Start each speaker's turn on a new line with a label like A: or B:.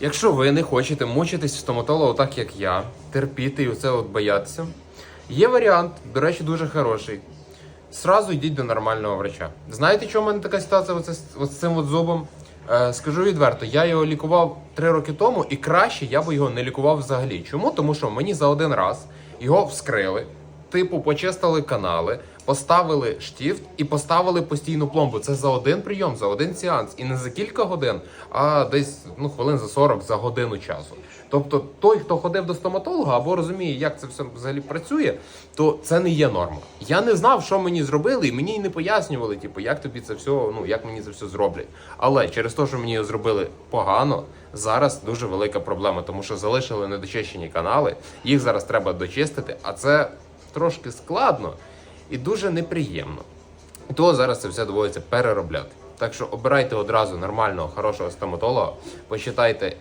A: Якщо ви не хочете мучитись в стоматолога так, як я, терпіти і оце от боятися, є варіант, до речі, дуже хороший. Сразу йдіть до нормального врача. Знаєте, чому в мене така ситуація оце, з- з цим от зубом? Е, скажу відверто, я його лікував три роки тому, і краще я би його не лікував взагалі. Чому? Тому що мені за один раз його вскрили, типу, почистили канали, поставили штіфт і поставили постійну пломбу. Це за один прийом, за один сеанс. І не за кілька годин, а десь ну, хвилин за 40 за годину часу. Тобто, той, хто ходив до стоматолога або розуміє, як це все взагалі працює, то це не є норма. Я не знав, що мені зробили, і мені й не пояснювали, типу, як тобі це все, ну як мені це все зроблять. Але через те, що мені зробили погано, зараз дуже велика проблема, тому що залишили недочищені канали. Їх зараз треба дочистити, а це трошки складно і дуже неприємно. Того зараз це все доводиться переробляти. Так що обирайте одразу нормального, хорошого стоматолога, почитайте